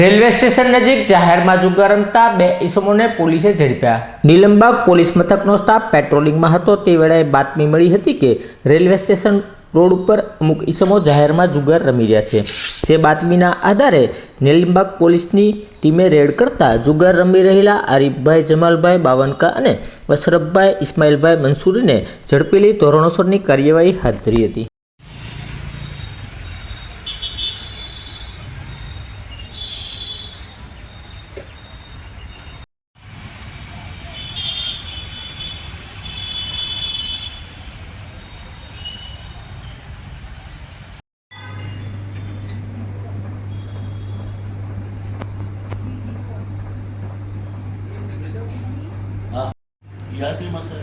Railway station નજીક જાહેરમાં જુગાર રમતા બે ઈસમોને પોલીસે ઝડપ્યા. નીલમબાગ પોલીસ મથકનો સ્ટાફ પેટ્રોલિંગમાં હતો. તે વેળાએ બાતમી મળી હતી કે રેલવે સ્ટેશન રોડ ઉપર અમુક ઈસમો જાહેરમાં જુગાર રમી રહ્યા છે. જે બાતમીના આધારે નીલમબાગ પોલીસની ટીમે રેડ કરતા જુગાર રમી રહેલા આરીફભાઈ જમાલભાઈ બાવનકા અને અશરફભાઈ ઇસ્માઇલભાઈ મંસૂરીને ઝડપી લઈ ધોરણોસરની કાર્યવાહી હાથ ધરી હતી. tebliğ materyali.